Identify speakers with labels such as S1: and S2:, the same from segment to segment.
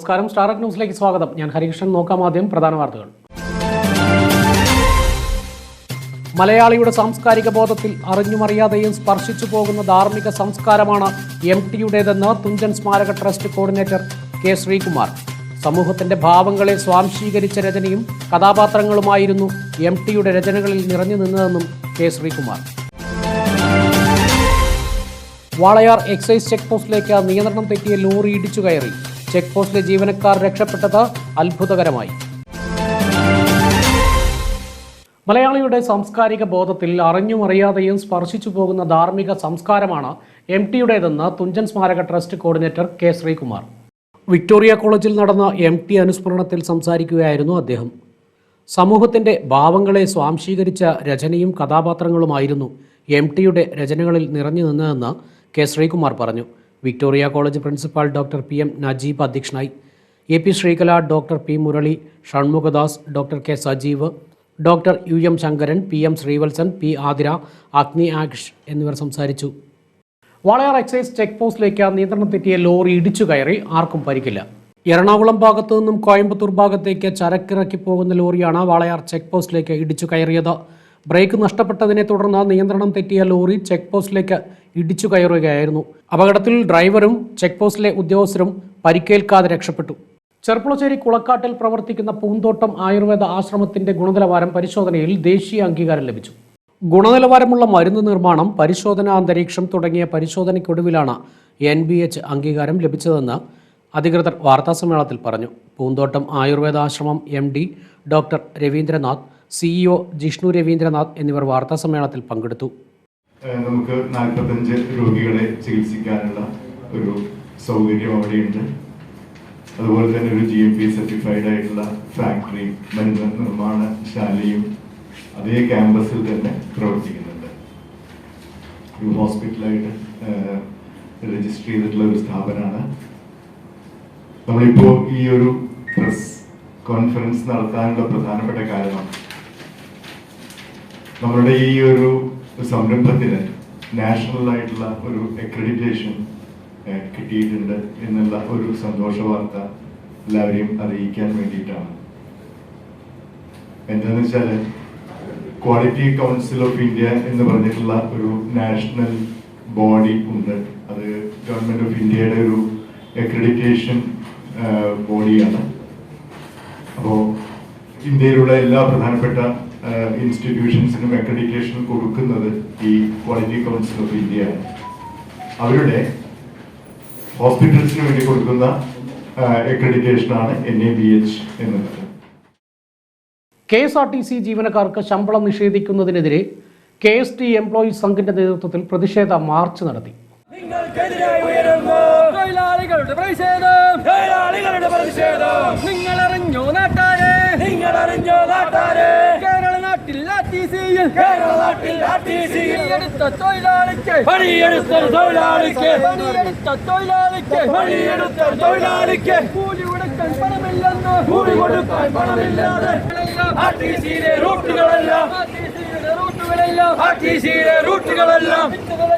S1: നമസ്കാരം. സ്റ്റാർട്ട് ന്യൂസിലേക്ക് സ്വാഗതം. ഞാൻ ഹരികൃഷ്ണൻ. നോക്കാം ആദ്യം പ്രധാന വാർത്തകൾ. മലയാളിയുടെ സാംസ്കാരിക ബോധത്തിൽ അറിഞ്ഞുമറിയാതെയും സ്പർശിച്ചു പോകുന്ന ധാർമ്മിക സംസ്കാരമാണ് എം ടിയുടേതെന്ന് തുഞ്ചൻ സ്മാരക ട്രസ്റ്റ് കോർഡിനേറ്റർ കെ ശ്രീകുമാർ. സമൂഹത്തിന്റെ ഭാവങ്ങളെ സ്വാംശീകരിച്ച രചനയും കഥാപാത്രങ്ങളുമായിരുന്നു എം ടിയുടെ രചനകളിൽ നിറഞ്ഞു നിന്നതെന്നും K Sreekumar. Walayar excise check പോസ്റ്റിലേക്ക് നിയന്ത്രണം തെറ്റിയ ലോറി ഇടിച്ചു കയറി. ചെക്ക് പോസ്റ്റിലെ ജീവനക്കാർ രക്ഷപ്പെട്ടത് അത്ഭുതകരമായി. മലയാളിയുടെ സാംസ്കാരിക ബോധത്തിൽ അറിഞ്ഞും അറിയാതെയും സ്പർശിച്ചു പോകുന്ന ധാർമ്മിക സംസ്കാരമാണ് എം ടിയുടേതെന്ന് തുഞ്ചൻ സ്മാരക trust coordinator K Sreekumar. Victoria കോളേജിൽ നടന്ന എം ടി അനുസ്മരണത്തിൽ സംസാരിക്കുകയായിരുന്നു അദ്ദേഹം. സമൂഹത്തിന്റെ ഭാവങ്ങളെ സ്വാംശീകരിച്ച രചനയും കഥാപാത്രങ്ങളുമായിരുന്നു എം ടിയുടെ രചനകളിൽ നിറഞ്ഞു നിന്നതെന്ന് കെ ശ്രീകുമാർ പറഞ്ഞു. Victoria college principal doctor P M Najeeb അധ്യക്ഷനായി. A P Sreekala doctor P Murali Shanmukhadas doctor K Sajeev doctor U M Sankaran P M Sreevalsan P Athira Agni Aksh എന്നിവർ സംസാരിച്ചു. വാളയാർ എക്സൈസ് ചെക്ക് പോസ്റ്റിലേക്ക് നിയന്ത്രണം തെറ്റിയ lorry ഇടിച്ചു കയറി. ആർക്കും പരിക്കില്ല. എറണാകുളം ഭാഗത്തു നിന്നും കോയമ്പത്തൂർ ഭാഗത്തേക്ക് ചരക്കിറക്കി പോകുന്ന ലോറിയാണ് വാളയാർ ചെക്ക് പോസ്റ്റിലേക്ക് ഇടിച്ചു കയറിയത്. ബ്രേക്ക് നഷ്ടപ്പെട്ടതിനെ തുടർന്ന് നിയന്ത്രണം തെറ്റിയ ലോറി ചെക്ക് പോസ്റ്റിലേക്ക് ഇടിച്ചു കയറുകയായിരുന്നു. അപകടത്തിൽ ഡ്രൈവറും ചെക്ക് പോസ്റ്റിലെ ഉദ്യോഗസ്ഥരും പരിക്കേൽക്കാതെ രക്ഷപ്പെട്ടു. ചെർപ്പുളശ്ശേരി കുളക്കാട്ടിൽ പ്രവർത്തിക്കുന്ന പൂന്തോട്ടം ആയുർവേദ ആശ്രമത്തിന്റെ ഗുണനിലവാരം പരിശോധനയിൽ ദേശീയ അംഗീകാരം ലഭിച്ചു. ഗുണനിലവാരമുള്ള മരുന്ന് നിർമ്മാണം പരിശോധനാ അന്തരീക്ഷം തുടങ്ങിയ പരിശോധനയ്ക്കൊടുവിലാണ് എൻ ബി എച്ച് അംഗീകാരം ലഭിച്ചതെന്ന് അധികൃതർ വാർത്താസമ്മേളനത്തിൽ പറഞ്ഞു. Poonthottam Ayurveda Ashramam M D doctor Raveendranath CEO Jishnu Raveendranath എന്നിവർ വാർത്താസമ്മേളനത്തിൽ പങ്കെടുത്തു.
S2: നമുക്ക് നാൽപ്പത്തഞ്ച് രോഗികളെ ചികിത്സിക്കാനുള്ള ഒരു സൗകര്യം അവിടെയുണ്ട്. അതുപോലെ തന്നെ ഒരു ജി എം പി സർട്ടിഫൈഡ് ആയിട്ടുള്ള ഫാക്ടറി മരുന്ന് നിർമ്മാണശാലയും അതേ ക്യാമ്പസിൽ തന്നെ പ്രവർത്തിക്കുന്നുണ്ട്. ഒരു ഹോസ്പിറ്റലായിട്ട് രജിസ്റ്റർ ചെയ്തിട്ടുള്ള ഒരു സ്ഥാപനമാണ്. നമ്മളിപ്പോ ഈ ഒരു പ്രസ് കോൺഫറൻസ് നടത്താനുള്ള പ്രധാനപ്പെട്ട കാരണം നമ്മളുടെ ഈ ഒരു സംരംഭത്തിന് നാഷണൽ ആയിട്ടുള്ള ഒരു അക്രഡിറ്റേഷൻ കിട്ടിയിട്ടുണ്ട് എന്നുള്ള ഒരു സന്തോഷ വാർത്ത എല്ലാവരെയും അറിയിക്കാൻ വേണ്ടിയിട്ടാണ്. എന്താണെന്ന് വെച്ചാൽ ക്വാളിറ്റി കൗൺസിൽ ഓഫ് ഇന്ത്യ എന്ന് പറഞ്ഞിട്ടുള്ള ഒരു നാഷണൽ ബോഡി ഉണ്ട്. അത് ഗവൺമെന്റ് ഓഫ് ഇന്ത്യയുടെ ഒരു അക്രഡിറ്റേഷൻ ബോഡിയാണ് അപ്പോൾ ഇന്ത്യയിലുള്ള എല്ലാ പ്രധാനപ്പെട്ട ഇൻസ്റ്റിറ്റ്യൂഷൻസിനും അക്രഡിറ്റേഷൻ കൊടുക്കുന്നത് ഈ ക്വാളിറ്റി കൗൺസിൽ ഓഫ് ഇന്ത്യ ആണ്. അവരുടെ ഹോസ്പിറ്റൽസിന് വേണ്ടി കൊടുക്കുന്ന അക്രഡിറ്റേഷൻ ആണ് എൻ എ ബി എച്ച് എന്നത്
S1: K S R T C ജീവനക്കാർക്ക് ശമ്പളം നിഷേധിക്കുന്നതിനെതിരെ കെ എസ് ടി എംപ്ലോയീസ് സംഘിന്റെ നേതൃത്വത്തിൽ പ്രതിഷേധ മാർച്ച് നടത്തി.
S3: തൊഴിലാളികളുടെ പ്രതിഷേധം. തൊഴിലാളികളുടെ പ്രതിഷേധം. നിങ്ങൾ അറിഞ്ഞോ നാട്ടാരെ? നിങ്ങൾ അറിഞ്ഞോ നാട്ടാരെ എടുത്ത തൊഴിലാളിക്ക് പണിയെടുത്ത തൊഴിലാളിക്ക് പണിയെടുത്ത തൊഴിലാളിക്ക് പണിയെടുത്ത തൊഴിലാളിക്ക് കൂലി കൊടുക്കാൻ പണമില്ലെന്ന് കൂലി കൊടുക്കാൻ പണമില്ലാതെ ആർട്ടിസിയിലെ റൂട്ടുകളെല്ലാം ആർട്ടിസിയിലെ റൂട്ടുകളെല്ലാം ആർട്ടിസിയിലെ റൂട്ടുകളെല്ലാം വിട്ടുതുലച്ചൊരു സർക്കാര്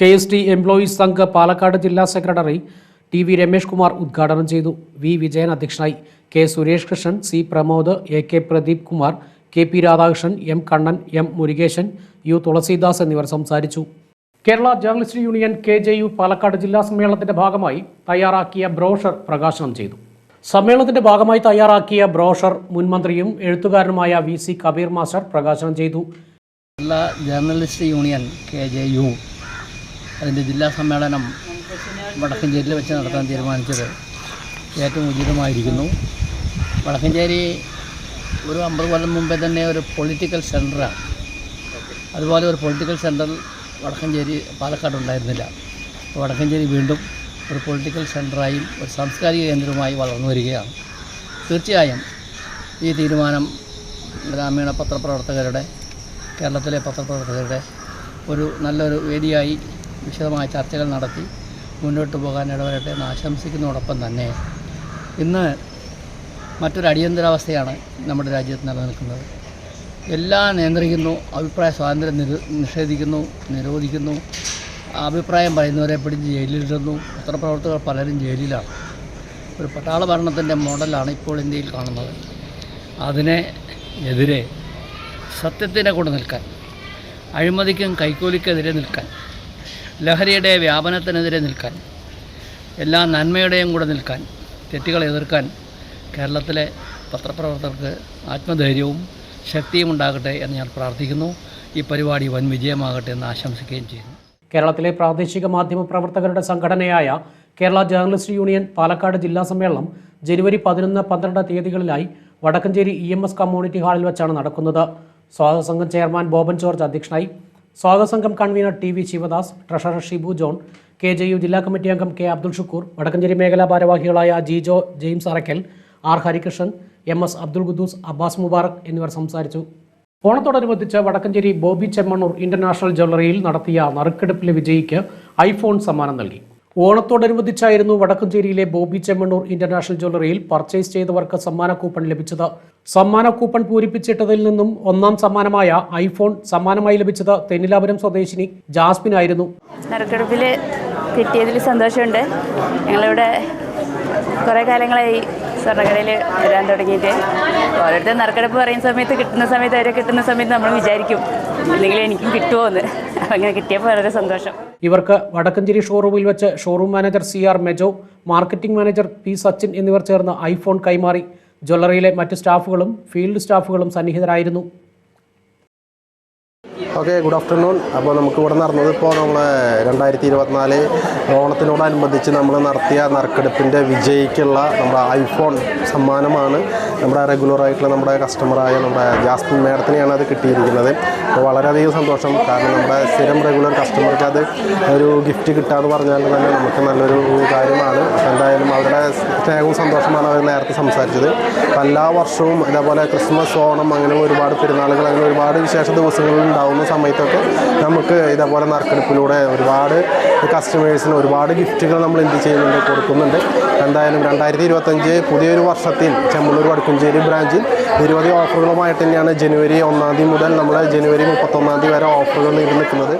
S1: K S T employees Sangh Palakkad ജില്ലാ secretary T V Ramesh Kumar ഉദ്ഘാടനം ചെയ്തു. വി വിജയൻ അധ്യക്ഷനായി. K Suresh Krishnan C Pramod A K Pradeep Kumar K P Radhakrishnan M Kannan M Murukesan U Thulasidas എന്നിവർ സംസാരിച്ചു. Kerala journalist union K J U Palakkad ജില്ലാ സമ്മേളനത്തിന്റെ ഭാഗമായി തയ്യാറാക്കിയ brochure പ്രകാശനം ചെയ്തു. സമ്മേളനത്തിന്റെ ഭാഗമായി തയ്യാറാക്കിയ ബ്രോഷർ മുൻമന്ത്രിയും എഴുത്തുകാരനുമായ വി സി കബീർ മാസ്റ്റർ പ്രകാശനം ചെയ്തു.
S4: Kerala journalist union K J U അതിന്റെ ജില്ലാ സമ്മേളനം വടക്കഞ്ചേരിയിൽ വെച്ച് നടത്താൻ തീരുമാനിച്ചത് ഏറ്റവും ഉചിതമായിരിക്കുന്നു. വടക്കഞ്ചേരി ഒരു അമ്പത് കൊല്ലം മുമ്പേ തന്നെ ഒരു പൊളിറ്റിക്കൽ സെന്ററാണ് അതുപോലെ ഒരു പൊളിറ്റിക്കൽ സെന്റർ വടക്കഞ്ചേരി പാലക്കാട് ഉണ്ടായിരുന്നില്ല വടക്കഞ്ചേരി വീണ്ടും ഒരു പൊളിറ്റിക്കൽ സെന്ററായും ഒരു സാംസ്കാരിക കേന്ദ്രവുമായി വളർന്നു വരികയാണ്. തീർച്ചയായും ഈ തീരുമാനം ഗ്രാമീണ പത്രപ്രവർത്തകരുടെ കേരളത്തിലെ പത്രപ്രവർത്തകരുടെ ഒരു നല്ലൊരു വേദിയായി വിശദമായ ചർച്ചകൾ നടത്തി മുന്നോട്ട് പോകാൻ ഇടവരട്ടെ എന്ന് ആശംസിക്കുന്നതോടൊപ്പം തന്നെ ഇന്ന് മറ്റൊരു അടിയന്തരാവസ്ഥയാണ് നമ്മുടെ രാജ്യത്ത് നിലനിൽക്കുന്നത്. എല്ലാം നിയന്ത്രിക്കുന്നു അഭിപ്രായ സ്വാതന്ത്ര്യം നിഷേധിക്കുന്നു നിരോധിക്കുന്നു. അഭിപ്രായം പറയുന്നവരെ പിടിച്ച് ജയിലിലിടുന്നു. പത്രപ്രവർത്തകർ പലരും ജയിലിലാണ്. ഒരു പട്ടാള ഭരണത്തിന്റെ മോഡലാണ് ഇപ്പോൾ ഇന്ത്യയിൽ കാണുന്നത്. അതിനെ എതിരെ സത്യത്തിനെ കൊണ്ട് നിൽക്കാൻ അഴിമതിക്കും കൈക്കൂലിക്കെതിരെ നിൽക്കാൻ ലഹരിയുടെ വ്യാപനത്തിനെതിരെ നിൽക്കാൻ എല്ലാ നന്മയുടെയും കൂടെ നിൽക്കാൻ തെറ്റുകളെ എതിർക്കാൻ കേരളത്തിലെ പത്രപ്രവർത്തകർക്ക് ആത്മധൈര്യവും ശക്തിയും ഉണ്ടാകട്ടെ എന്ന് ഞാൻ പ്രാർത്ഥിക്കുന്നു. ഈ പരിപാടി വൻ വിജയമാകട്ടെ എന്ന് ആശംസിക്കുകയും ചെയ്യുന്നു.
S1: കേരളത്തിലെ പ്രാദേശിക മാധ്യമ പ്രവർത്തകരുടെ സംഘടനയായ കേരള ജേർണലിസ്റ്റ് യൂണിയൻ പാലക്കാട് ജില്ലാ സമ്മേളനം ജനുവരി പതിനൊന്ന് പന്ത്രണ്ട് തീയതികളിലായി Vadakkanchery E M S community ഹാളിൽ വെച്ചാണ് നടക്കുന്നത്. സ്വാഗത സംഘം ചെയർമാൻ ബോബൻ ജോർജ് അധ്യക്ഷനായി. സ്വാഗത സംഘം convener T V Sivadas treasurer Shibu John K J U ജില്ലാ കമ്മിറ്റി അംഗം കെ അബ്ദുൾ ഷുക്കൂർ വടക്കഞ്ചേരി മേഖലാ ഭാരവാഹികളായ Jijo James Arakkal R Harikrishnan M S Abdul Quddus Abbas Mubarak എന്നിവർ സംസാരിച്ചു. ഓണത്തോടനുബന്ധിച്ച് വടക്കഞ്ചേരി ബോബി ചെമ്മണ്ണൂർ ഇന്റർനാഷണൽ ജ്വല്ലറിയിൽ നടത്തിയ നറുക്കെടുപ്പിലെ വിജയിക്ക് ഐഫോൺ സമ്മാനം നൽകി. ഓണത്തോടനുബന്ധിച്ചായിരുന്നു വടക്കഞ്ചേരിയിലെ Boby Chemmanur international jewellery purchase ചെയ്തവർക്ക് സമ്മാന കൂപ്പൺ ലഭിച്ചത്. സമ്മാന കൂപ്പൺ പൂരിപ്പിച്ചിട്ടതിൽ നിന്നും ഒന്നാം സമ്മാനമായ ഐഫോൺ സമ്മാനമായി ലഭിച്ചത് തെന്നിലാപുരം സ്വദേശിനി ജാസ്മിനായിരുന്നു
S5: നറുക്കെടുപ്പിൽ കിട്ടിയതിൽ സന്തോഷമുണ്ട്. ഞങ്ങളിവിടെ കുറേ കാലങ്ങളായി സ്വർണക്കടയിൽ വരാൻ തുടങ്ങിയിട്ട്. ഓരോരുത്തർ നറുക്കെടുപ്പ് പറയുന്ന സമയത്ത് കിട്ടുന്ന സമയത്ത് അവരെ കിട്ടുന്ന സമയത്ത് നമ്മൾ വിചാരിക്കും. ഇല്ലെങ്കിൽ എനിക്കും കിട്ടുമോ എന്ന് അങ്ങനെ കിട്ടിയപ്പോൾ വളരെ സന്തോഷം.
S1: ഇവർക്ക് വടക്കഞ്ചേരി ഷോറൂമിൽ വെച്ച് showroom manager C R Mejo marketing manager P Sachin എന്നിവർ ചേർന്ന് ഐഫോൺ കൈമാറി. ജ്വല്ലറിയിലെ മറ്റ് സ്റ്റാഫുകളും ഫീൽഡ് സ്റ്റാഫുകളും സന്നിഹിതരായിരുന്നു.
S6: ഓക്കെ ഗുഡ് ആഫ്റ്റർനൂൺ അപ്പോൾ നമുക്ക് ഇവിടെ നടന്നത് ഇപ്പോൾ നമ്മൾ രണ്ടായിരത്തി ഇരുപത്തിനാല് ഓണത്തിനോടനുബന്ധിച്ച് നമ്മൾ നടത്തിയ നറുക്കെടുപ്പിന്റെ വിജയിക്കുള്ള നമ്മുടെ ഐഫോൺ സമ്മാനമാണ് നമ്മുടെ റെഗുലറായിട്ടുള്ള നമ്മുടെ കസ്റ്റമറായ നമ്മുടെ ജാസ്മിൻ മേഡത്തിനെയാണ് അത് കിട്ടിയിരിക്കുന്നത്. അപ്പോൾ വളരെയധികം സന്തോഷം. കാരണം നമ്മുടെ സ്ഥിരം റെഗുലർ കസ്റ്റമർക്ക് അത് ഒരു ഗിഫ്റ്റ് കിട്ടാന്ന് പറഞ്ഞാൽ തന്നെ നമുക്ക് നല്ലൊരു കാര്യമാണ്. എന്തായാലും അവരുടെ സ്നേഹവും സന്തോഷമാണ് അവർ നേരത്തെ സംസാരിച്ചത്. എല്ലാ വർഷവും ഇതേപോലെ ക്രിസ്മസ് ഓണം അങ്ങനെ ഒരുപാട് പെരുന്നാളുകൾ അങ്ങനെ ഒരുപാട് വിശേഷ ദിവസങ്ങളിൽ ഉണ്ടാകുന്ന സമയത്തൊക്കെ നമുക്ക് ഇതേപോലെ നറുക്കെടുപ്പിലൂടെ ഒരുപാട് കസ്റ്റമേഴ്സിന് ഒരുപാട് ഗിഫ്റ്റുകൾ നമ്മൾ എന്ത് ചെയ്യുന്നുണ്ട് കൊടുക്കുന്നുണ്ട്. എന്തായാലും രണ്ടായിരത്തി ഇരുപത്തഞ്ച് പുതിയൊരു വർഷത്തിൽ ചെമ്മണ്ണൂർ വടക്കുംചേരി ബ്രാഞ്ചിൽ നിരവധി ഓഫറുകളുമായിട്ട് തന്നെയാണ് ജനുവരി ഒന്നാം തീയതി മുതൽ നമ്മൾ ജനുവരി മുപ്പത്തൊന്നാം തീയതി വരെ ഓഫറുകൾ നിൽക്കുന്നത്